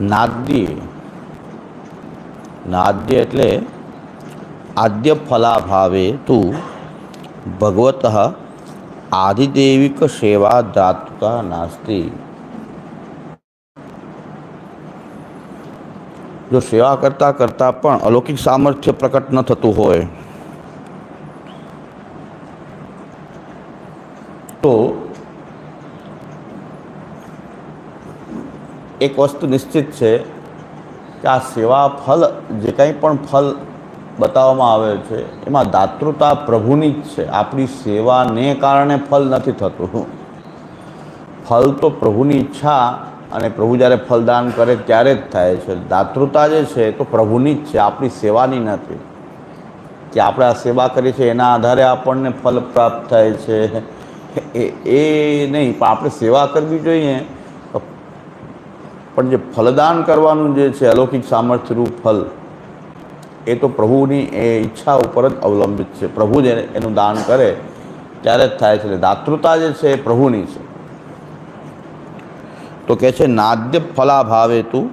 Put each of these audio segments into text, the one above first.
નાદ્ય. નાદ્ય એટલે આદ્ય ફલાભાવે તું ભગવત આધિદેવિક સેવા દાતુકા નાસ્તિ. જો સેવા કરતાં કરતાં પણ અલૌકિક સામર્થ્ય પ્રકટ ન થતું હોય તો એક વસ્તુ નિશ્ચિત છે કે આ સેવા ફલ જે કંઈ પણ ફલ બતાવવામાં આવે છે, એમાં દાતૃતા પ્રભુની જ છે. આપણી સેવાને કારણે ફલ નથી થતું. ફલ તો પ્રભુની ઈચ્છા અને પ્રભુ જ્યારે ફલદાન કરે ત્યારે જ થાય છે. દાતૃતા જે છે તો પ્રભુની જ છે, આપણી સેવાની નથી. કે આપણે આ સેવા કરીએ છીએ એના આધારે આપણને ફલ પ્રાપ્ત થાય છે. એ એ નહીં, પણ આપણે સેવા કરવી જોઈએ પણ જે ફલદાન કરવાનું જે છે, અલૌકિક સામર્થ્યરૂપ ફલ, એ તો પ્રભુની એ ઈચ્છા ઉપર જ અવલંબિત છે. પ્રભુ જેને એનું દાન કરે ત્યારે જ થાય છે. દાતૃતા જે છે એ પ્રભુની છે. તો કહે છે, નાદ્ય ફલાભાવે તું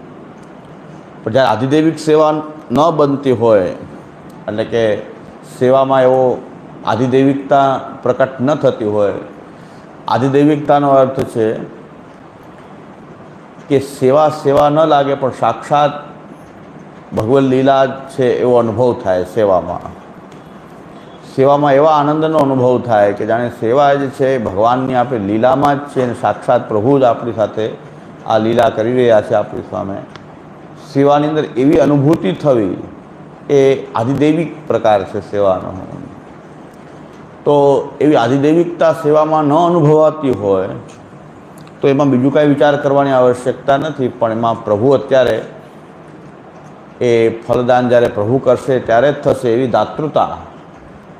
પણ જ્યારે આદિદેવિક સેવા ન બનતી હોય, એટલે કે સેવામાં એવો આદિદેવિકતા પ્રકટ ન થતી હોય આદિદેવિકતાનો અર્થ છે કે સેવા સેવા ન લાગે, પણ સાક્ષાત ભગવદ લીલા છે એવો અનુભવ થાય સેવામાં. સેવામાં એવા આનંદનો અનુભવ થાય કે જાણે સેવા જે છે, ભગવાનની આપણે લીલામાં જ છે અને સાક્ષાત પ્રભુ જ આપણી સાથે આ લીલા કરી રહ્યા છે આપણી સામે. સેવાની અંદર એવી અનુભૂતિ થવી એ આધિદૈવિક પ્રકાર છે સેવાનો. તો એવી આધિદૈવિકતા સેવામાં ન અનુભવાતી હોય તો એમાં બીજું કાંઈ વિચાર કરવાની આવશ્યકતા નથી, પણ એમાં પ્રભુ અત્યારે એ ફલદાન જ્યારે પ્રભુ કરશે ત્યારે જ થશે એવી દાતૃતા.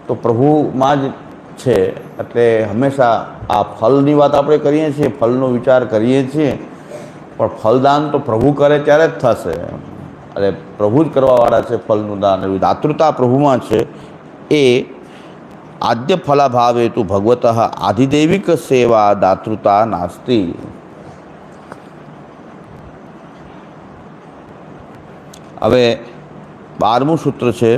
તો પ્રભુમાં જ છે, એટલે હંમેશા આ ફલની વાત આપણે કરીએ છીએ, ફલનો વિચાર કરીએ છીએ, પણ ફલદાન તો પ્રભુ કરે ત્યારે જ થશે. એટલે પ્રભુ જ કરવાવાળા છે ફલનું દાન, એવી દાતૃતા પ્રભુમાં છે, એ આદ્ય ફલાભાવે તું ભગવત આધિદૈવિક સેવા દાતૃતા નાસ્તિ હવે બારમું સૂત્ર છે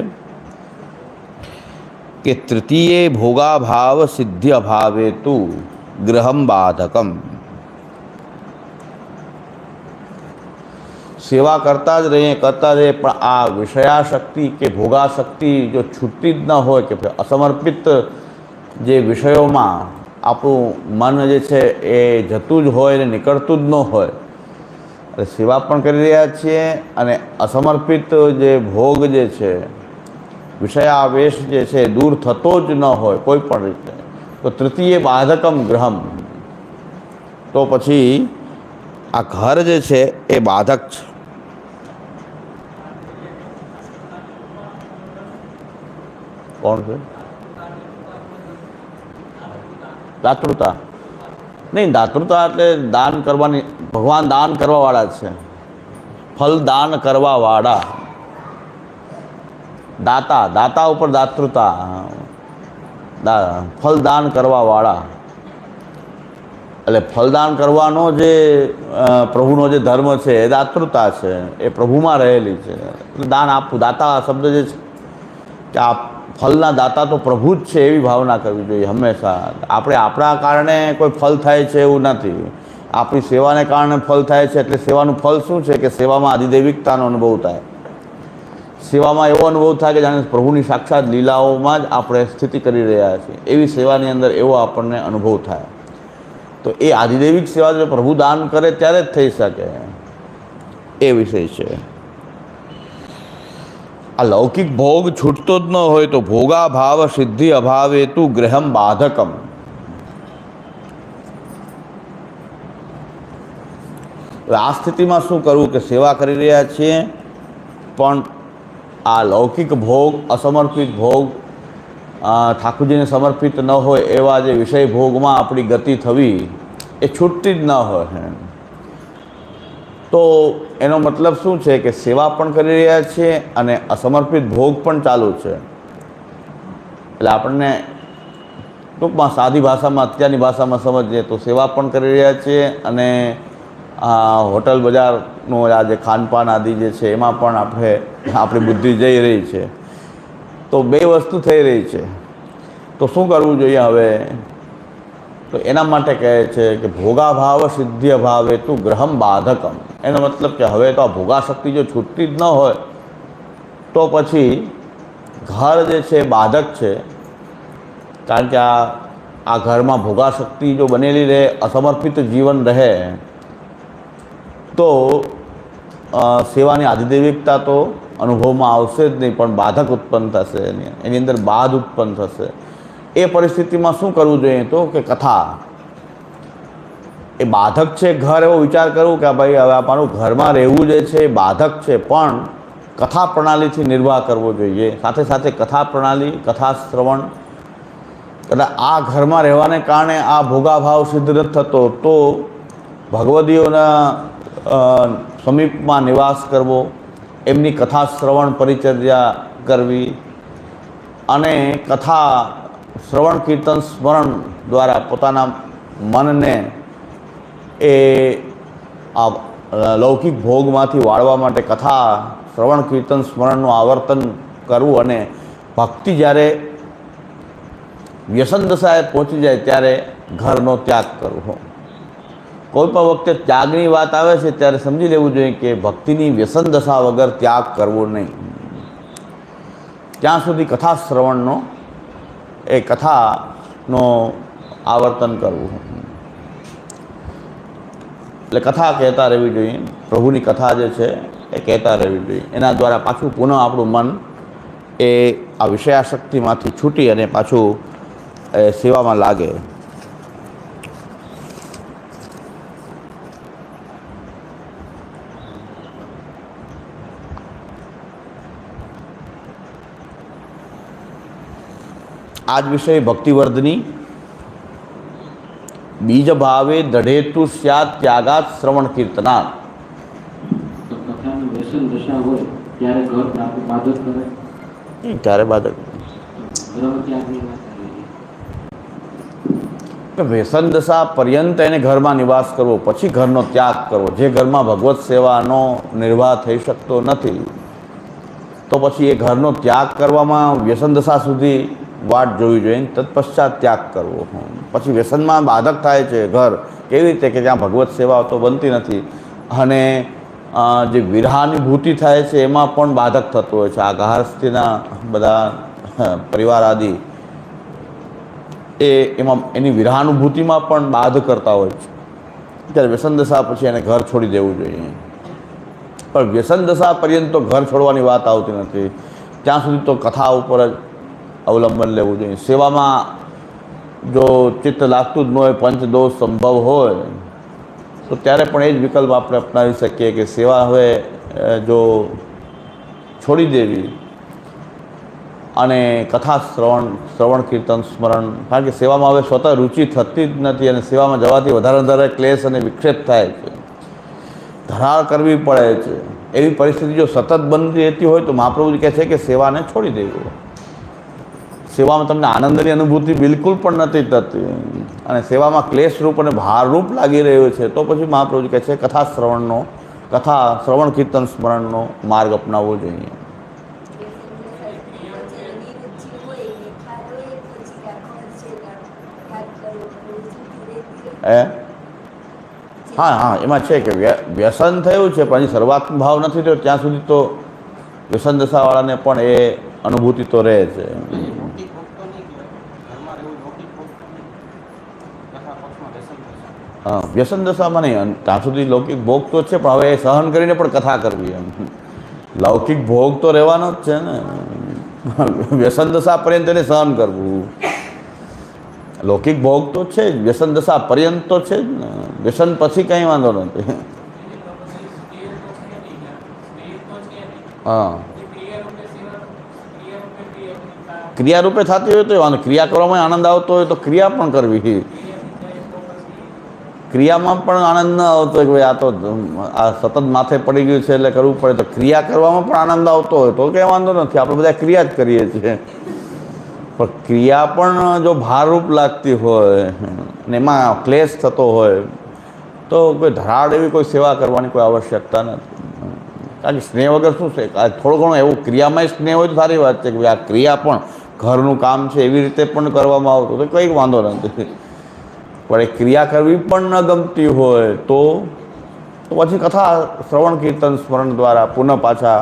કે તૃતીયે ભોગાભાવ સિદ્ધિ અભાવે તું ગ્રહમ બાધકમ સેવા કરતા જ રહીએ, કરતા રહીએ, પણ આ વિષયાશક્તિ કે ભોગાશક્તિ જો છૂટતી જ ન હોય કે અસમર્પિત જે વિષયોમાં આપણું મન જે છે એ જતું જ હોય ને નીકળતું જ ન હોય, એટલે સેવા પણ કરી રહ્યા છીએ અને અસમર્પિત જે ભોગ જે છે, વિષયાવેશ જે છે દૂર થતો જ ન હોય કોઈ પણ રીતે. તો તૃતીય બાધકમ ગ્રહમ. તો પછી આ ઘર જે છે એ બાધક છે. કોણ છે? દાતૃતા. નહીં, દાતૃતા એટલે દાન કરવાની, ભગવાન દાન કરવાવાળા છે. ફલ દાન કરવાવાળા. દાતા દાતા ઉપર દાતૃતા. ફલદાન કરવાવાળા. એટલે ફલદાન કરવાનો જે પ્રભુનો જે ધર્મ છે, એ દાતૃતા છે, એ પ્રભુમાં રહેલી છે. દાન આપવું, દાતા શબ્દ જે છે, કે આ ફલના દાતા તો પ્રભુ જ છે એવી ભાવના કરવી જોઈએ હંમેશા. આપણે આપણા કારણે કોઈ ફલ થાય છે એવું નથી. આપણી સેવાને કારણે ફલ થાય છે એટલે સેવાનું ફલ શું છે? કે સેવામાં આદિદૈવિકતાનો અનુભવ થાય. સેવામાં એવો અનુભવ થાય કે જાણે પ્રભુની સાક્ષાત લીલાઓમાં જ આપણે સ્થિતિ કરી રહ્યા છીએ. એવી સેવાની અંદર એવો આપણને અનુભવ થાય. તો એ આદિદૈવિક સેવા જો પ્રભુ દાન કરે ત્યારે જ થઈ શકે. એ વિષય છે. આ લૌકિક ભોગ છૂટતો જ ન હોય તો ભોગાભાવ સિદ્ધિ અભાવે તું ગ્રહમ બાધકમ આ સ્થિતિમાં શું કરવું કે સેવા કરી રહ્યા છીએ, પણ આ લૌકિક ભોગ, અસમર્પિત ભોગ ઠાકુરજીને સમર્પિત ન હોય એવા જે વિષય ભોગમાં આપણી ગતિ થવી એ છૂટતી જ ન હોય. તો એનો મતલબ શું છે કે સેવા પણ કરી રહ્યા છીએ અને અસમર્પિત ભોગ પણ ચાલુ છે. એટલે આપણને ટૂંકમાં સાદી ભાષામાં, અત્યારની ભાષામાં સમજીએ તો સેવા પણ કરી રહ્યા છીએ અને આ હોટલ બજારનું આ જે ખાનપાન આદિ જે છે એમાં પણ આપણે, આપણી બુદ્ધિ જઈ રહી છે. તો બે વસ્તુ થઈ રહી છે. તો શું કરવું જોઈએ હવે? તો એના માટે કહે છે કે ભોગાભાવ સિદ્ધિ ભાવે તું ગ્રહમ બાધકમ. એનો મતલબ કે હવે તો આ ભોગાશક્તિ જો છૂટતી જ ન હોય, તો પછી ઘર જે છે બાધક છે. કારણ કે આ આ ઘરમાં ભોગાશક્તિ જો બનેલી રહે, અસમર્પિત જીવન રહે, તો સેવાની આધિદૈવિકતા તો અનુભવમાં આવશે જ નહીં, પણ બાધક ઉત્પન્ન થશે એની એની અંદર બાધ ઉત્પન્ન થશે. એ પરિસ્થિતિમાં શું કરવું જોઈએ તો કે કથા. એ બાધક છે ઘર એવો વિચાર કરવું કે ભાઈ હવે આપણું ઘરમાં રહેવું જે છે એ બાધક છે, પણ કથા પ્રણાલીથી નિર્વાહ કરવો જોઈએ. સાથે સાથે કથા પ્રણાલી, કથા શ્રવણ, એટલે આ ઘરમાં રહેવાને કારણે આ ભોગાભાવ સિદ્ધ નથી થતો તો ભગવદીઓના સમીપમાં નિવાસ કરવો, એમની કથા શ્રવણ પરિચર્યા કરવી, અને કથા શ્રવણ, કીર્તન, સ્મરણ દ્વારા પોતાના મનને એ આ લૌકિક ભોગમાંથી વાળવા માટે કથા, શ્રવણ, કીર્તન, સ્મરણનું આવર્તન કરવું અને ભક્તિ જ્યારે વ્યસન દશાએ પહોંચી જાય ત્યારે ઘરનો ત્યાગ કરવો. કોઈ પણ વખતે ત્યાગની વાત આવે છે ત્યારે સમજી લેવું જોઈએ કે ભક્તિની વ્યસન દશા વગર ત્યાગ કરવો નહીં. ત્યાં સુધી કથા શ્રવણનો, એ કથાનો આવર્તન કરવું. એટલે કથા કહેતા રહેવી જોઈએ. પ્રભુની કથા જે છે એ કહેતા રહેવી જોઈએ. એના દ્વારા પાછું પુનઃ આપણું મન એ આ વિષયાશક્તિમાંથી છૂટી અને પાછું એ સેવામાં લાગે. આ જ વિષય ભક્તિવર્ધની બીજ ભાવે દઢેતુ સ્યાત ત્યાગાત શ્રવણ કીર્તના ત્યારે બાધક વ્યસન દશા પર્યંત એને ઘરમાં નિવાસ કરવો, પછી ઘરનો ત્યાગ કરવો. જે ઘરમાં ભગવત સેવાનો નિર્વાહ થઈ શકતો નથી, તો પછી એ ઘરનો ત્યાગ કરવામાં વ્યસન દશા સુધી વાટ જોવી જોઈએ તત્પશ્ચાત ત્યાગ કરવો. પછી વ્યસનમાં બાધક થાય છે ઘર. કેવી રીતે? કે જ્યાં ભગવત સેવા તો બનતી નથી. અને જે વિરહાનુભૂતિ થાય છે એમાં પણ બાધક થતું હોય છે. આ ગારસ્થીના બધા પરિવાર આદિ એ એમાં, એની વિરહાનુભૂતિમાં પણ બાધ કરતા હોય છે. ત્યારે વ્યસન દશા પછી એને ઘર છોડી દેવું જોઈએ. પણ વ્યસન દશા પર્યંત તો ઘર છોડવાની વાત આવતી નથી. ત્યાં સુધી તો કથા ઉપર જ અવલંબન લેવું જોઈએ. સેવામાં જો ચિત્ત લાગતું જ ન હોય, પંચદોષ સંભવ હોય, તો ત્યારે પણ એ જ વિકલ્પ આપણે અપનાવી શકીએ કે સેવા હવે જો છોડી દેવી અને કથા શ્રવણ શ્રવણ, કીર્તન, સ્મરણ, કારણ કે સેવામાં હવે સ્વતઃ રુચિ થતી જ નથી અને સેવામાં જવાથી વધારે વધારે ક્લેશ અને વિક્ષેપ થાય છે. ધરાર કરવી પડે છે. એવી પરિસ્થિતિ જો સતત બનતી રહેતી હોય તો મહાપ્રભુજી કહે છે કે સેવાને છોડી દેવું. સેવામાં તમને આનંદની અનુભૂતિ બિલકુલ પણ નથી થતી. અને સેવામાં ક્લેશરૂપ અને ભારરૂપ લાગી રહ્યો છે, તો પછી મહાપ્રભુજી કહે છે, કથા શ્રવણનો, કથા શ્રવણ કીર્તન સ્મરણનો માર્ગ અપનાવવો જોઈએ. એ હા હા, એમાં છે કે વ્ય- વ્યસન થયું છે, પણ એની શરૂઆતનો ભાવ નથી થયો, ત્યાં સુધી તો વ્યસન દશાવાળાને પણ એ અનુભૂતિ તો રહે છે લૌકિક ભોગતો નહીં કહેવાય ઘરમાં રહેવું લૌકિક ભોગતો નહીં કથા પક્ષમાં વ્યસન થશે હા વ્યસન દશામાં નહીં ત્યાં સુધી લૌકિક ભોગ તો છે પણ હવે એ સહન કરીને પણ કથા કરવી એમ. લૌકિક ભોગ તો રહેવાનો જ છે ને. વ્યસન દશા પર્યંત એને સહન કરવું. લૌકિક ભોગ તો છે જ વ્યસન દશા પર્યંત તો છે જ ને. વ્યસન પછી કંઈ વાંધો નથી. હા. ક્રિયારૂપે થતી હોય તો એવાનું ક્રિયા કરવામાં આનંદ આવતો હોય તો ક્રિયા પણ કરવી. ક્રિયામાં પણ આનંદ ન આવતો કે ભાઈ આ તો આ સતત માથે પડી ગયું છે એટલે કરવું પડે. તો ક્રિયા કરવામાં પણ આનંદ આવતો હોય તો કંઈ વાંધો નથી. આપણે બધા ક્રિયા જ કરીએ છીએ. પણ ક્રિયા પણ જો ભારરૂપ લાગતી હોય અને એમાં ક્લેશ થતો હોય તો કોઈ ધરાડ એવી કોઈ સેવા કરવાની કોઈ આવશ્યકતા નથી. કારણ કે સ્નેહ વગર શું છે? થોડો ઘણો એવું ક્રિયામાં સ્નેહ હોય તો સારી વાત છે કે આ ક્રિયા પણ ઘરનું કામ છે એવી રીતે પણ કરવામાં આવતું તો કંઈક વાંધો નથી. પણ એ ક્રિયા કરવી પણ ન ગમતી હોય તો પછી કથા, શ્રવણ, કીર્તન, સ્મરણ દ્વારા પુનઃ પાછા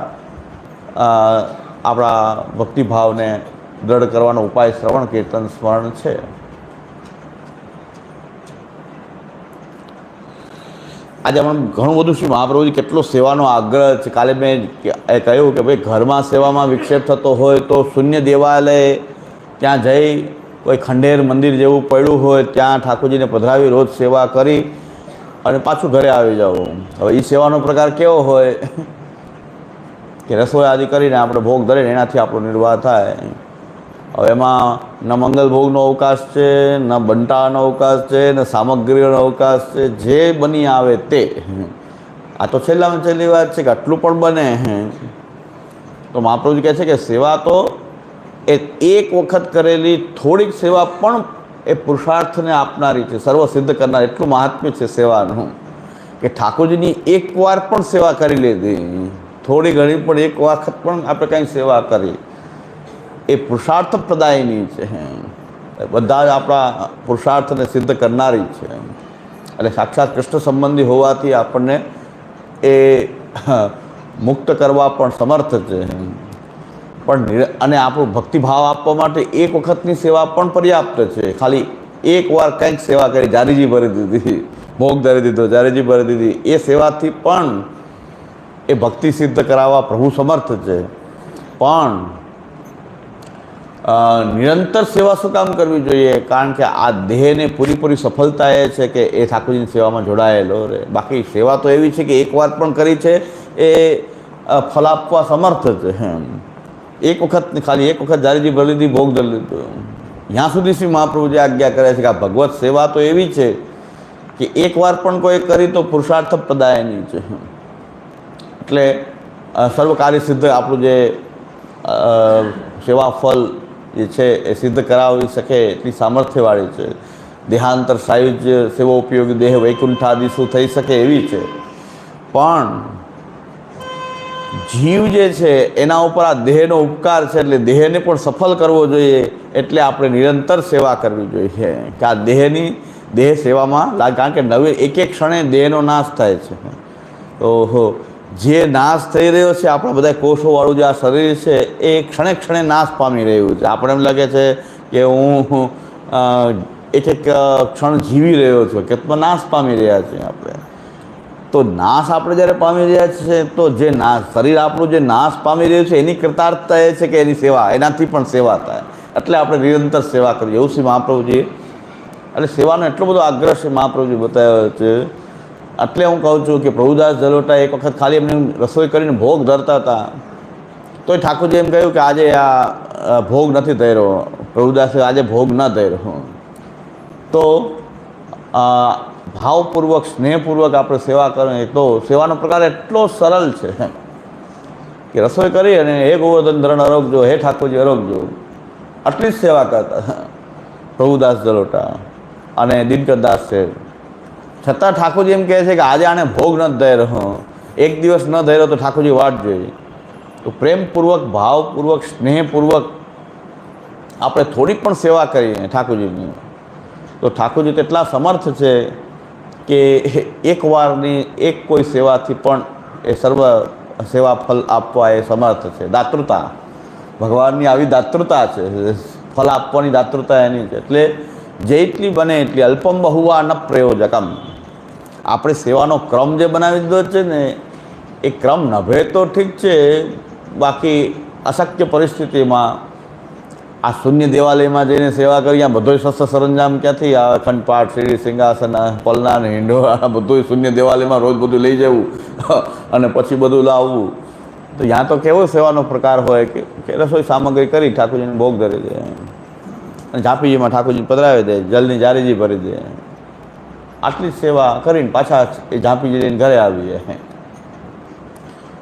આપણા ભક્તિભાવને દ્રઢ કરવાનો ઉપાય શ્રવણ, કીર્તન, સ્મરણ છે. આજે હમણાં ઘણું બધું શ્રી મહાપ્રભુજી કેટલો સેવાનો આગ્રહ છે. કાલે મેં એ કહ્યું કે ભાઈ ઘરમાં સેવામાં વિક્ષેપ થતો હોય તો શૂન્ય દેવાલય, ત્યાં જઈ કોઈ ખંડેર મંદિર જેવું પડ્યું હોય, ત્યાં ઠાકોરજીને પધરાવી રોજ સેવા કરી અને પાછું ઘરે આવી જવું હવે એ સેવાનો પ્રકાર કેવો હોય? કે રસોઈ આદિ કરીને આપણે ભોગ ધરીને એનાથી આપણો નિર્વાહ થાય. હવે એમાં ન મંગલભોગનો અવકાશ છે, ન બંટાનો અવકાશ છે, ન સામગ્રીનો અવકાશ છે, જે બની આવે તે. આ તો છેલ્લામાં છેલ્લી વાત છે કે આટલું પણ બને. તો મહાપ્રભુજી કહે છે કે સેવા તો એ એક વખત કરેલી થોડીક સેવા પણ એ પુરુષાર્થને આપનારી છે, સર્વ સિદ્ધ કરનાર. એટલું મહાત્મ્ય છે સેવાનું. કે ઠાકોરજીની એકવાર પણ સેવા કરી લીધી. થોડી ઘણી પણ એક વખત પણ આપણે કંઈ સેવા કરી. એ પુરુષાર્થ પ્રદાયની છે. બધા જ આપણા પુરુષાર્થને સિદ્ધ કરનારી છે. એટલે સાક્ષાત કૃષ્ણ સંબંધી હોવાથી આપણને એ મુક્ત કરવા પણ સમર્થ છે. પણ અને આપણું ભક્તિભાવ આપવા માટે એક વખતની સેવા પણ પર્યાપ્ત છે. ખાલી એકવાર કંઈક સેવા કરી, જારીજી ભરી દીધી, ભોગ ધરી દીધો, જારીજી ભરી દીધી, એ સેવાથી પણ એ ભક્તિ સિદ્ધ કરાવવા પ્રભુ સમર્થ છે. પણ નિરંતર સેવા શું કામ કરવી જોઈએ? કારણ કે આ દેહને પૂરીપૂરી સફળતા એ છે કે એ ઠાકોરજીની સેવામાં જોડાયેલો રહે. બાકી સેવા તો એવી છે કે એકવાર પણ કરી છે, એ ફલ આપવા સમર્થ છે. એક વખત ખાલી એક વખત જારીજી ભરી લીધી ભોગ ધરી લીધો. ત્યાં સુધી શ્રી મહાપ્રભુજી આજ્ઞા કરે છે કે આ ભગવત સેવા તો એવી છે કે એકવાર પણ કોઈ કરી તો પુરુષાર્થ પ્રદાયની છે. એટલે સર્વકાર્ય સિદ્ધ આપણું જે સેવા ફલ જે છે એ સિદ્ધ કરાવી શકે એટલી સામર્થ્યવાળી છે. દેહાંતર સાયુજ્ય સેવા ઉપયોગી દેહ વૈકુંઠાદિશું થઈ શકે એવી છે. પણ જીવ જે છે એના ઉપર આ દેહનો ઉપકાર છે એટલે દેહને પણ સફળ કરવો જોઈએ એટલે આપણે નિરંતર સેવા કરવી જોઈએ. કે આ દેહની, દેહ સેવામાં કારણ કે નવી એક એક ક્ષણે દેહનો નાશ થાય છે. ઓહો. જે નાશ થઈ રહ્યો છે, આપણા બધા કોષોવાળું જે આ શરીર છે, એ ક્ષણે ક્ષણે નાશ પામી રહ્યું છે. આપણે એમ લાગે છે કે હું એક એક ક્ષણ જીવી રહ્યો છું કેટલો નાશ પામી રહ્યા છીએ આપણે. તો નાશ આપણે જ્યારે પામી રહ્યા છીએ, તો જે નાશ, શરીર આપણું જે નાશ પામી રહ્યું છે, એની કૃતાર્થતા એ છે કે એની સેવા, એનાથી પણ સેવા થાય. એટલે આપણે નિરંતર સેવા કરીએ. એવું શ્રી મહાપ્રભુજી, એટલે સેવાનો એટલો બધો આગ્રહ શ્રી મહાપ્રભુજી બતાવ્યો છે એટલે હું કહું છું કે પ્રભુદાસ જલોટા એક વખત ખાલી એમને રસોઈ કરીને ભોગ ધરતા હતા. તોય ઠાકોરજી એમ કહ્યું કે આજે આ ભોગ નથી ધર્યો પ્રભુદાસે આજે ભોગ ન ધર્યો તો ભાવપૂર્વક, સ્નેહપૂર્વક આપણે સેવા કરીએ તો સેવાનો પ્રકાર એટલો સરળ છે. કે રસોઈ કરી અને એ ગોવર્ધન ધરણ અરોગજો, હે ઠાકોરજી અરોગજો. આટલી જ સેવા કરતા પ્રભુદાસ જલોટા અને દિનકરદાસ છે છતાં ઠાકોરજી એમ કહે છે કે આજે આને ભોગ ન ધર્યો એક દિવસ ન ધર્યો તો ઠાકોરજી વાટ જોઈએ તો પ્રેમપૂર્વક, ભાવપૂર્વક, સ્નેહપૂર્વક આપણે થોડીક પણ સેવા કરીએ ઠાકોરજીની. તો ઠાકોરજી તેટલા સમર્થ છે કે એક વારની એક કોઈ સેવાથી પણ એ સર્વ સેવા ફલ આપવા એ સમર્થ છે. દાતૃતા. ભગવાનની આવી દાતૃતા છે. ફલ આપવાની દાતૃતા એની છે. એટલે જેટલી બને એટલી અલ્પમ બહુવા ન પ્રયોજકમ. આપણે સેવાનો ક્રમ જે બનાવી દીધો છે ને, એ ક્રમ નભે તો ઠીક છે, બાકી અશક્ય પરિસ્થિતિમાં આ શૂન્ય દેવાલયમાં જઈને સેવા કરી, આ બધોય શસ્ત્ર સરંજામ ક્યાંથી આવે? ખંડપાઠ શ્રી, સિંહાસન પલના ને હિંડોળા બધું શૂન્ય દેવાલયમાં રોજ બધું લઈ જવું અને પછી બધું લાવવું. તો ત્યાં તો કેવો સેવાનો પ્રકાર હોય કે રસોઈ સામગ્રી કરી, ઠાકોરજીને ભોગ ધરી દે. અને ઝાંપીજીમાં ઠાકોરજી પધરાવી દે, જલની જારીજી ભરી દે. આટલી સેવા કરીને પાછા એ ઝાંપી જઈને ઘરે આવીએ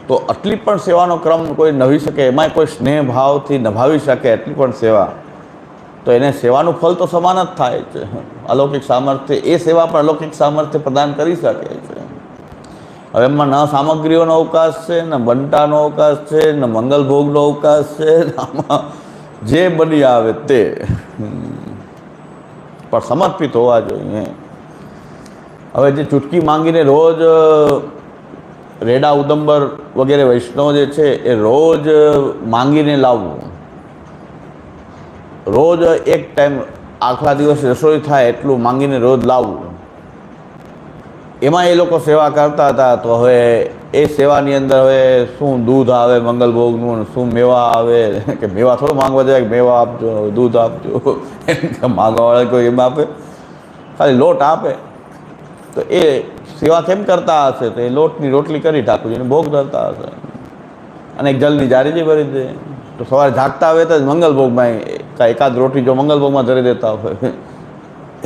તો આટલી પણ સેવાનો ક્રમ કોઈ નભી શકે, એમાંય કોઈ સ્નેહ ભાવથી નભાવી શકે એટલી પણ સેવા. તો એને સેવાનું ફળ તો સમાન જ થાય છે અલૌકિક સામર્થ્ય, એ સેવા પણ અલૌકિક સામર્થ્ય પ્રદાન કરી શકે છે. હવે એમાં ન સામગ્રીઓનો અવકાશ છે, ન બંટાનો અવકાશ છે, ન મંગલભોગનો અવકાશ છે આમાં જે બની આવે તે. પણ સમર્પિત હોવા જોઈએ. હવે જે ચૂટકી માંગીને રોજ રેડા, ઉદંબર વગેરે વૈષ્ણવ જે છે એ રોજ માંગીને લાવવું. રોજ એક ટાઈમ આખલા દિવસ રસોઈ થાય એટલું માંગીને રોજ લાવવું. એમાં એ લોકો સેવા કરતા હતા તો હવે એ સેવાની અંદર હવે શું દૂધ આવે મંગલભોગનું શું મેવા આવે? કે મેવા થોડો માંગવા જાય મેવા આપજો, દૂધ આપજો. માંગવાવાળા કોઈ એમ આપે? ખાલી લોટ આપે. તો એ સેવા કેમ કરતા હશે? તો એ લોટની રોટલી કરી ઠાકોરજીને ભોગ ધરતા હશે. અને એક જલની જારીજી ભરી દે. તો સવારે જાગતા હોય તો જ મંગલભોગમાં એકાદ રોટી જો મંગલભોગમાં ધરી દેતા હોય.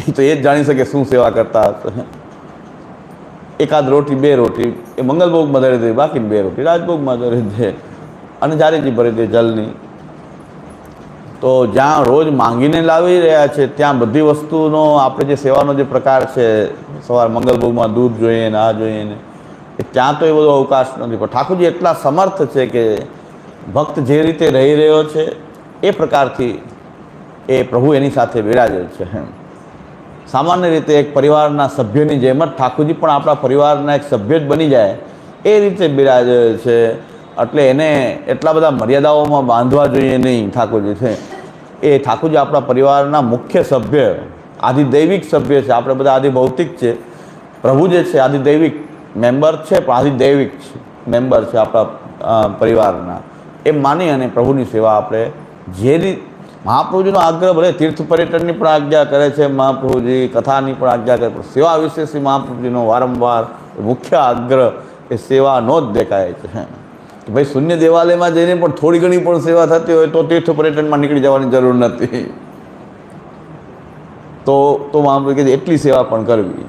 એ તો એ જ જાણી શકે શું સેવા કરતા હશે. એકાદ રોટી, બે રોટી, એ મંગલભોગમાં ધરી દે બાકી બે રોટી રાજભોગમાં ધરી દે. અને જારીજી ભરી દે જલની. તો જ્યાં રોજ માંગીને લાવી રહ્યા છે, ત્યાં બધી વસ્તુનો આપણે જે સેવાનો જે પ્રકાર છે સવાર મંગલભોગમાં દૂધ જોઈએ ને આ જોઈએ ને. ત્યાં તો એ બધો અવકાશ નથી. પણ ઠાકોરજી એટલા સમર્થ છે કે ભક્ત જે રીતે રહી રહ્યો છે, એ પ્રકારથી એ પ્રભુ એની સાથે બિરાજે છે સામાન્ય રીતે એક પરિવારના સભ્યની જેમ જ ઠાકોરજી પણ આપણા પરિવારના એક સભ્ય જ બની જાય. એ રીતે બિરાજે છે. એટલે એને એટલા બધા મર્યાદાઓમાં બાંધવા જોઈએ નહીં ઠાકોરજી છે. એ ઠાકોરજી આપણા પરિવારના મુખ્ય સભ્ય આદિદૈવિક સભ્ય છે. આપણે બધા આદિભૌતિક છે. પ્રભુ જે છે આદિદૈવિક મેમ્બર છે, પણ આદિદૈવિક મેમ્બર છે આપણા પરિવારના. એમ માની અને પ્રભુની સેવા આપણે જે રીત મહાપ્રભુજીનો આગ્રહ ભલે તીર્થ પર્યટનની પણ આજ્ઞા કરે છે, મહાપ્રભુજી કથાની પણ આજ્ઞા કરે પણ સેવા વિશે શ્રી મહાપ્રભુજીનો વારંવાર મુખ્ય આગ્રહ એ સેવાનો જ દેખાય છે. કે ભાઈ, શૂન્ય દેવાલયમાં જઈને પણ થોડી ઘણી પણ સેવા થતી હોય તો તીર્થ પર્યટનમાં નીકળી જવાની જરૂર નથી. તો તો મહાપ્રભુ કે એટલી સેવા પણ કરવી.